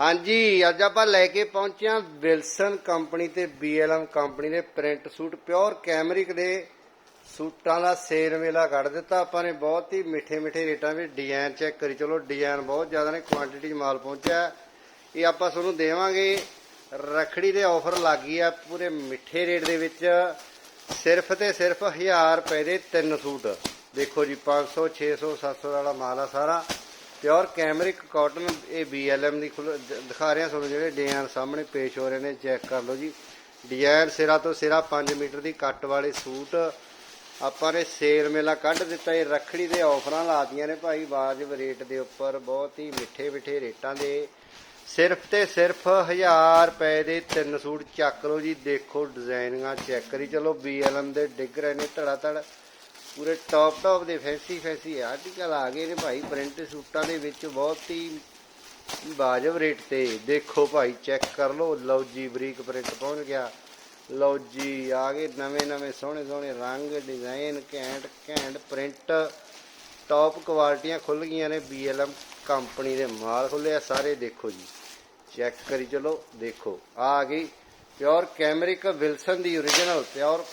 ਹਾਂਜੀ, ਅੱਜ ਆਪਾਂ ਲੈ ਕੇ ਪਹੁੰਚੇ ਹਾਂ ਵਿਲਸਨ ਕੰਪਨੀ ਤੇ BLM ਕੰਪਨੀ ਨੇ ਪ੍ਰਿੰਟ ਸੂਟ, ਪਿਓਰ ਕੈਮਰਿਕ ਦੇ ਸੂਟਾਂ ਦਾ ਸੇਲ ਮੇਲਾ ਕੱਢ ਦਿੱਤਾ। ਆਪਾਂ ਨੇ ਬਹੁਤ ਹੀ ਮਿੱਠੇ ਮਿੱਠੇ ਰੇਟਾਂ ਵਿੱਚ ਡਿਜ਼ਾਈਨ ਚੈੱਕ ਕਰੀ। ਚਲੋ ਡਿਜ਼ਾਈਨ ਬਹੁਤ ਜ਼ਿਆਦਾ ਨੇ ਕੁਆਂਟੀਟੀ 'ਚ ਮਾਲ ਪਹੁੰਚਿਆ। ਇਹ ਆਪਾਂ ਤੁਹਾਨੂੰ ਦੇਵਾਂਗੇ। ਰਖੜੀ ਦੇ ਆਫਰ ਲੱਗੀ ਆ ਪੂਰੇ ਮਿੱਠੇ ਰੇਟ ਦੇ ਵਿੱਚ। ਸਿਰਫ ਤੇ ਸਿਰਫ 1000 ਰੁਪਏ ਦੇ ਤਿੰਨ ਸੂਟ। ਦੇਖੋ ਜੀ 500 600 700 ਵਾਲਾ ਮਾਲ ਆ ਸਾਰਾ। ਪਿਓਰ ਕੈਮਰਿਕ ਕਾਟਨ ਇਹ BLM ਦੀ ਖੁੱਲ੍ਹ- ਦਿਖਾ ਰਿਹਾ ਤੁਹਾਨੂੰ ਜਿਹੜੇ ਡਿਜ਼ਾਈਨ ਸਾਹਮਣੇ ਪੇਸ਼ ਹੋ ਰਹੇ ਨੇ, ਚੈੱਕ ਕਰ ਲਓ ਜੀ। ਡਿਜ਼ਾਈਨ ਸਿਰਾ ਤੋਂ ਸਿਰਾ 5 ਮੀਟਰ ਦੀ ਕੱਟ ਵਾਲੇ ਸੂਟ ਆਪਾਂ ਨੇ ਸੇਲ ਮੇਲਾ ਕੱਢ ਦਿੱਤਾ, ਇਹ ਰੱਖੜੀ ਦੇ ਆਫਰਾਂ ਲਾਤੀਆਂ ਨੇ ਭਾਈ ਵਾਜਬ ਰੇਟ ਦੇ ਉੱਪਰ ਬਹੁਤ ਹੀ ਮਿੱਠੇ ਮਿੱਠੇ ਰੇਟਾਂ ਦੇ। ਸਿਰਫ ਤੇ ਸਿਰਫ 1000 ਰੁਪਏ ਦੇ ਤਿੰਨ ਸੂਟ ਚੱਕ ਲਓ ਜੀ, ਦੇਖੋ ਡਿਜ਼ਾਈਨਿੰਗਾਂ ਚੈੱਕ ਕਰੀ, ਚਲੋ BLM ਦੇ ਡਿੱਗ ਰਹੇ ਨੇ ਧੜਾ ਧੜ ਪੂਰੇ ਟੌਪ ਟੌਪ ਦੇ ਫੈਂਸੀ ਫੈਂਸੀ ਆਰਟੀਕਲ ਆ ਗਏ ਨੇ ਭਾਈ ਪ੍ਰਿੰਟ ਸੂਟਾਂ ਦੇ ਵਿੱਚ ਬਹੁਤ ਹੀ ਵਾਜਬ ਰੇਟ ਤੇ। ਦੇਖੋ ਭਾਈ ਚੈੱਕ ਕਰ ਲਓ ਲਓ ਜੀ ਬਰੀਕ ਪ੍ਰਿੰਟ ਪਹੁੰਚ ਗਿਆ। ਲਓ ਜੀ, ਆ ਗਏ ਨਵੇਂ ਨਵੇਂ ਸੋਹਣੇ ਸੋਹਣੇ ਰੰਗ ਡਿਜ਼ਾਈਨ ਘੈਂਟ ਘੈਂਟ ਪ੍ਰਿੰਟ ਟੌਪ ਕੁਆਲਟੀਆਂ ਖੁੱਲ ਗਈਆਂ ਨੇ BLM ਕੰਪਨੀ ਦੇ ਮਾਲ ਖੁੱਲੇ ਆ, ਸਾਰੇ ਦੇਖੋ ਜੀ। ਚੈੱਕ ਕਰੀ ਚਲੋ, ਦੇਖੋ। ਆ ਆ ਗਈ ਪਿਓਰ ਕੈਮਰਿਕ ਵਿਲਸਨ ਦੀ origignal ਪਿਓਰ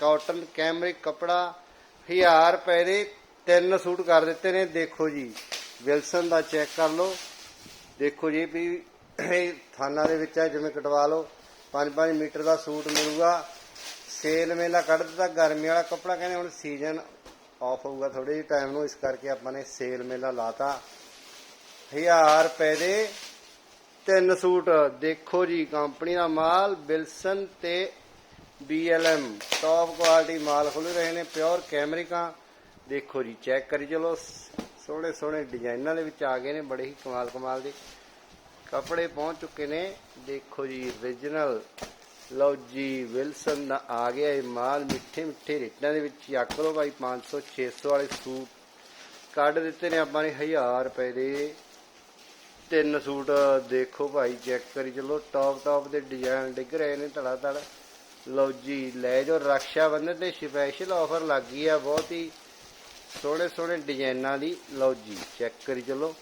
ਕਾਟਨ ਕੈਮਰਿਕ ਕਪੜਾ। 1000 ਰੁਪਏ ਦੇ ਤਿੰਨ ਸੂਟ ਕਰ ਦਿੱਤੇ ਨੇ। ਦੇਖੋ ਜੀ, ਵਿਲਸਨ ਦਾ ਚੈੱਕ ਕਰ ਲਓ। ਦੇਖੋ ਜੀ ਵੀ ਇਹ ਥਾਨਾਂ ਦੇ ਵਿੱਚ ਹੈ ਜਿਵੇਂ ਕਟਵਾ ਲਓ 5-5 ਮੀਟਰ ਦਾ ਸੂਟ ਮਿਲੂਗਾ। ਸੇਲ ਮੇਲਾ ਕੱਢ ਦਿੱਤਾ, ਗਰਮੀ ਵਾਲਾ ਕੱਪੜਾ ਕਹਿੰਦੇ ਹੁਣ ਸੀਜ਼ਨ ਆਫ ਹੋਊਗਾ ਥੋੜੇ ਜਿਹੇ ਟਾਈਮ ਨੂੰ, ਇਸ ਕਰਕੇ ਆਪਾਂ ਨੇ ਸੇਲ ਮੇਲਾ ਲਾਤਾ। 1000 ਰੁਪਏ ਦੇ ਤਿੰਨ ਸੂਟ। ਦੇਖੋ ਜੀ ਕੰਪਨੀ ਦਾ ਮਾਲ ਬਿਲਸਨ ਤੇ BLM ਟੌਪ ਕੁਆਲਿਟੀ ਮਾਲ ਖੁੱਲ ਰਹੇ ਨੇ ਪਿਓਰ ਕੈਮਰਿਕਾਂ ਦੇਖੋ ਜੀ ਚੈੱਕ ਕਰੀ ਚਲੋ। ਸੋਹਣੇ ਸੋਹਣੇ ਡਿਜ਼ਾਈਨਾਂ ਦੇ ਵਿੱਚ ਆ ਗਏ ਨੇ, ਬੜੇ ਹੀ ਕਮਾਲ ਕਮਾਲ ਦੇ। ਕੱਪੜੇ ਪਹੁੰਚ ਚੁੱਕੇ ਨੇ। ਦੇਖੋ ਜੀ origignal ਲਓ ਜੀ ਵਿਲਸਨ ਦਾ ਆ ਗਿਆ ਇਹ ਮਾਲ, ਮਿੱਠੇ ਮਿੱਠੇ ਰੇਟਾਂ ਦੇ ਵਿੱਚ ਚੱਕ ਲਓ ਭਾਈ 500 600 ਵਾਲੇ ਸੂਟ। ਕੱਢ ਦਿੱਤੇ ਨੇ ਆਪਾਂ ਨੇ 1000 ਰੁਪਏ ਦੇ। ਤਿੰਨ ਸੂਟ, ਦੇਖੋ ਭਾਈ ਚੈੱਕ ਕਰੀ ਚਲੋ। ਟੌਪ ਟੌਪ ਦੇ ਡਿਜ਼ਾਈਨ ਡਿੱਗ ਰਹੇ ਨੇ ਧੜਾ ਧੜ ਲਓ ਜੀ, ਲੈ ਜੋ ਰਕਸ਼ਾ ਬੰਧਨ ਤੇ ਸਪੈਸ਼ਲ ਆਫਰ ਗਈ ਆ ਬਹੁਤ ਹੀ ਸੋਹਣੇ ਸੋਹਣੇ ਡਿਜ਼ਾਈਨਾਂ ਦੀ। ਲਓ ਜੀ ਚੈੱਕ ਕਰੀ ਚਲੋ।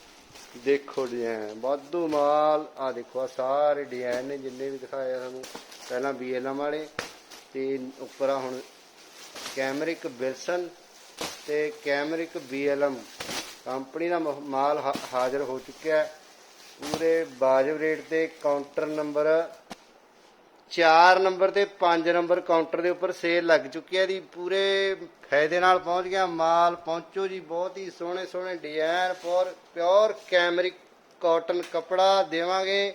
ਦੇਖੋ ਡਿਜ਼ਾਈਨ ਵਾਧੂ ਮਾਲ। ਆ ਦੇਖੋ ਆ ਸਾਰੇ ਡਿਜ਼ਾਈਨ ਨੇ ਜਿੰਨੇ ਵੀ ਦਿਖਾਏ ਆ ਤੁਹਾਨੂੰ। ਪਹਿਲਾਂ BLM ਵਾਲੇ ਤੇ ਉੱਪਰ ਆ ਹੁਣ ਕੈਮਰਿਕ ਬਿਲਸਨ ਤੇ ਕੈਮਰਿਕ BLM ਕੰਪਨੀ ਦਾ ਮ- ਮਾਲ ਹਾਜ਼ਰ ਹੋ ਚੁੱਕਿਆ। ਪੂਰੇ ਬਾਜਬ ਰੇਟ ਤੇ ਕਾਊਂਟਰ ਨੰਬਰ 4 ਨੰਬਰ ਤੇ 5 ਨੰਬਰ ਕਾਊਂਟਰ ਦੇ ਉੱਪਰ ਸੇਲ ਲੱਗ ਚੁੱਕੀ ਹੈ ਦੀ ਪੂਰੇ ਫਾਇਦੇ ਨਾਲ ਪਹੁੰਚ ਗਿਆ ਮਾਲ, ਪਹੁੰਚੋ ਜੀ, ਬਹੁਤ ਹੀ ਸੋਹਣੇ ਸੋਹਣੇ design for pure cambric cotton ਕਪੜਾ ਦੇਵਾਂਗੇ।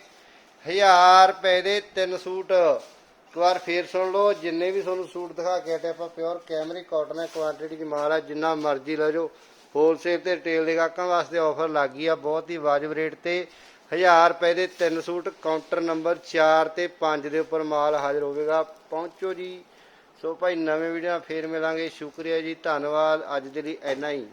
1000 ਰੁਪਏ ਦੇ ਤਿੰਨ ਸੂਟ। ਇੱਕ ਵਾਰ ਫੇਰ ਸੁਣ ਲਓ, ਜਿੰਨੇ ਵੀ ਤੁਹਾਨੂੰ ਸੂਟ ਦਿਖਾ ਕੇ ਹਟੇ ਆਪਾਂ ਪਿਓਰ ਕੈਮਰਿਕ ਕਾਟਨ ਹੈ ਕੁਆਂਟੀਟੀ ਦੀ ਮਾਲ ਹੈ, ਜਿੰਨਾ ਮਰਜ਼ੀ ਲੈ ਜਾਓ। ਹੋਲਸੇਲ ਤੇ ਰਿਟੇਲ ਦੇ ਗਾਹਕਾਂ ਵਾਸਤੇ ਆਫਰ ਲੱਗ ਗਈ ਆ, ਬਹੁਤ ਹੀ ਵਾਜਬ ਰੇਟ ਤੇ। 1000 ਰੁਪਏ ਦੇ ਤਿੰਨ ਸੂਟ, ਕਾਊਂਟਰ ਨੰਬਰ 4 ਤੇ 5 ਦੇ ਉੱਪਰ ਮਾਲ ਹਾਜ਼ਰ ਹੋਵੇਗਾ ਪਹੁੰਚੋ ਜੀ। ਸੋ ਭਾਈ, ਨਵੇਂ ਵੀਡੀਓ ਨਾਲ ਫੇਰ ਮਿਲਾਂਗੇ। ਸ਼ੁਕਰੀਆ ਜੀ। ਧੰਨਵਾਦ। ਅੱਜ ਦੇ ਲਈ ਇੰਨਾ ਹੀ।